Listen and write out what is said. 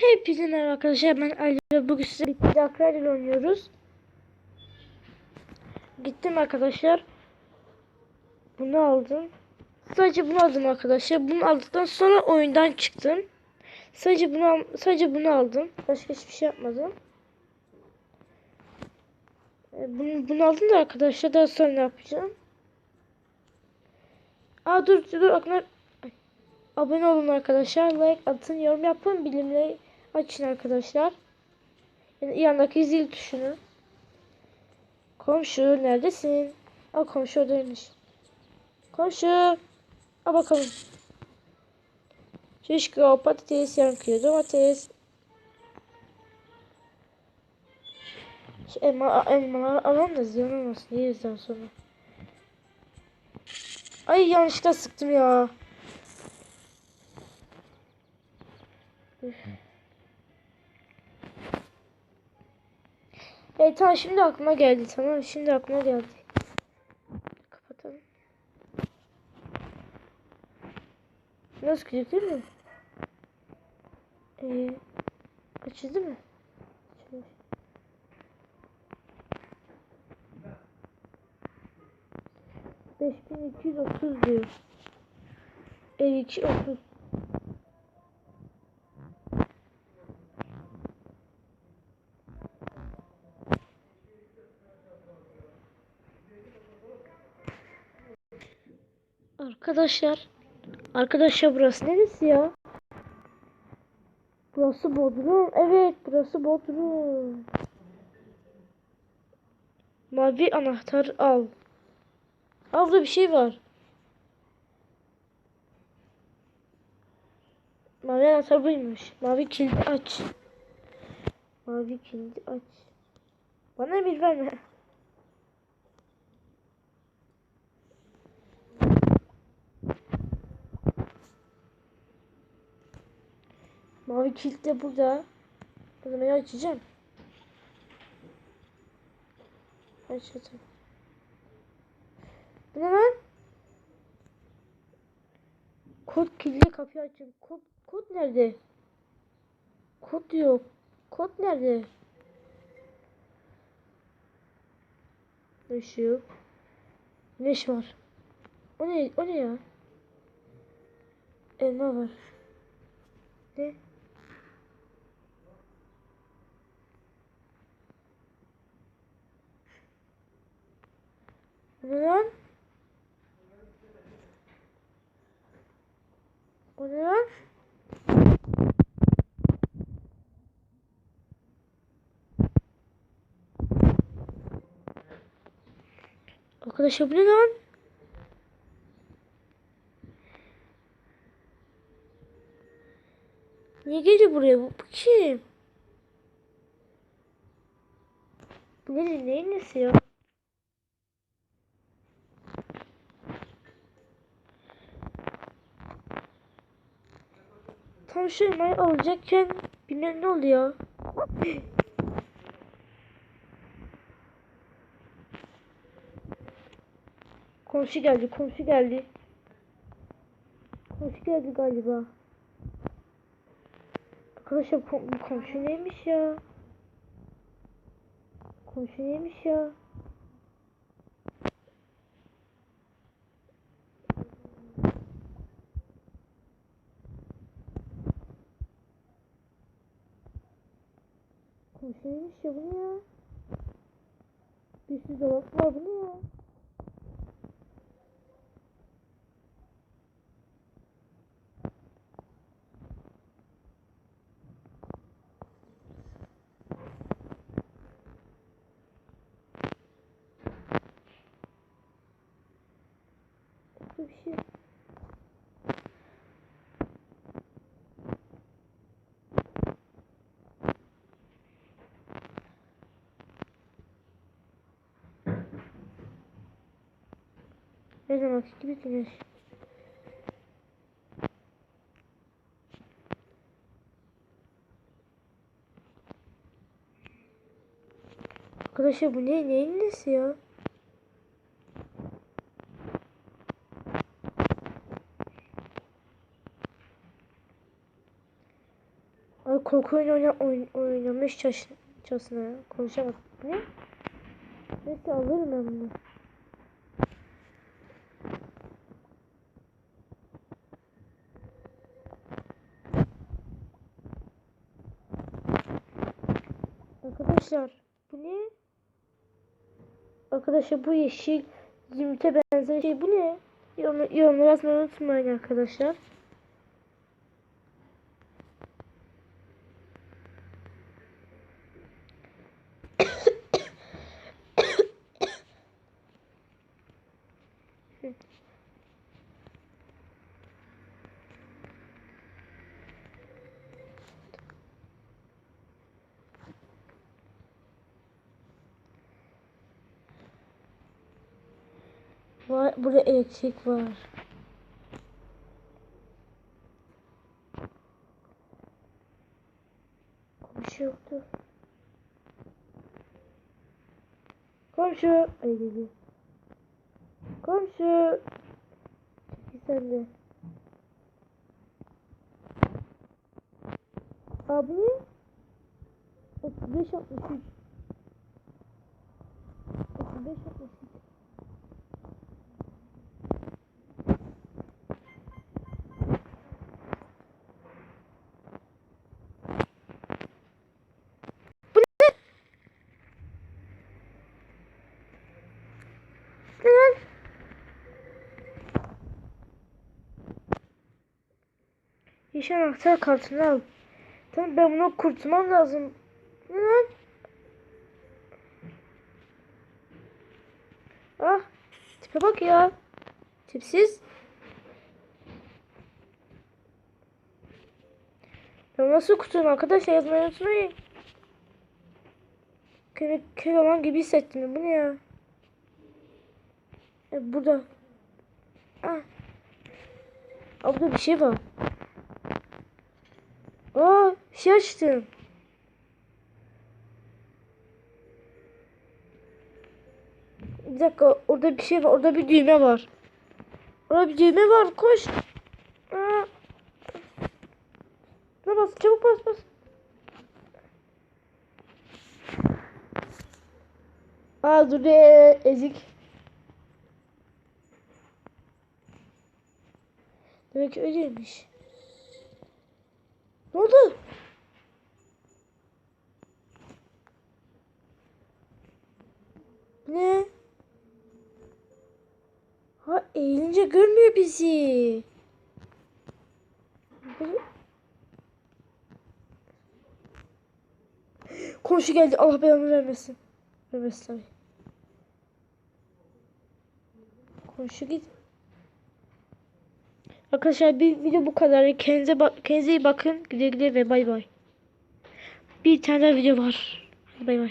Hepinize merhaba arkadaşlar ben Ali ve bugün size birlikte Akrel oynuyoruz. Gittim arkadaşlar. Bunu aldım. Sadece bunu aldım arkadaşlar. Bunu aldıktan sonra oyundan çıktım. Sadece bunu sadece bunu aldım. Başka hiçbir şey yapmadım. E, Bunu, bunu aldım da arkadaşlar daha sonra ne yapacağım? Aa dur dur aklıma. Abone olun arkadaşlar. Like atın, yorum yapın, bilimleri açın arkadaşlar. Yani yandaki zil tuşunu. Komşu neredesin? Aa komşu oradaymış. Komşu. Aa bakalım. Şişko, patates, kilo domates. Şu elma, elmaları alalım da ziyan olmasın. Yeriz daha sonra. Ay yanlışlıkla sıktım ya. Üf. Evet tamam şimdi aklıma geldi tamam şimdi aklıma geldi. Kapatalım. Nasıl değil mi? Ee, açıldı mı? Açılmış. Beş bin iki yüz otuz diyor. Elli iki otuz. Arkadaşlar. Arkadaşlar burası neresi ya? Burası Bodrum. Evet burası Bodrum. Mavi anahtar al. Aa, bir şey var. Mavi anahtar buymuş. Mavi kilidi aç. Mavi kilidi aç. Bana bir verme. Mavi kilit de burada. Zaman açacağım. Açacağım. Bu ne lan? Kod kilitli kapıyı açın. Kod, kod nerede? Kod yok. Kod nerede? Işık. Güneş var. O ne? O ne ya? Elma var. Ne? Ne lan? O ne lan? Arkadaşlar bu ne lan? Niye geliyor buraya? Bu, kim? Bu ne? Neyin nesi ya? Tam şu elmayı alacakken bilmem ne oldu ya. komşu geldi, komşu geldi. Komşu geldi galiba. Arkadaşlar kom komşu neymiş ya? Komşu neymiş ya? Komşu neymiş ya bu ne ya? Bir sürü dolap var bu ne ya? Bu bir şey. Ne zaman gibi güneş. Arkadaşlar bu ne? Neyin nesi ya? Böyle korku oyunu oyna, oyn, oynamış çaş, çasına ya. Konuşamadım. Ne? Neyse alırım ben bunu. Arkadaşlar bu ne? Arkadaşlar bu yeşil zümrüte benzer şey bu ne? Yorum, yorumları yazmayı unutmayın arkadaşlar. Var, burada elektrik var. Komşu yoktu. Komşu. Ay dedi. Komşu. Çekil sen de. Abi. 35 63. 35 63. Lan. Yeşil anahtar kartını al. Tamam ben bunu kurtulmam lazım. Lan. Ah. Tipe bak ya. Tipsiz. Ben nasıl kurtulayım arkadaşlar yazmayı unutmayın. Kör olan gibi hissettim. Bu ne ya? E, burada. Ah. Burada bir şey var. Aa, şey açtım. Bir dakika, orada bir şey var. Orada bir düğme var. Orada bir düğme var. Koş. Ne bas? Çabuk bas bas. Aa dur e, ezik. Demek öyleymiş. Ne oldu? Ne? Ha eğilince görmüyor bizi. Komşu geldi. Allah belanı vermesin. Vermesin tabii. Komşu git. Arkadaşlar bir video bu kadar. Kendinize, bak kendinize iyi bakın. Güle güle ve bay bay. Bir tane daha video var. Bay bay.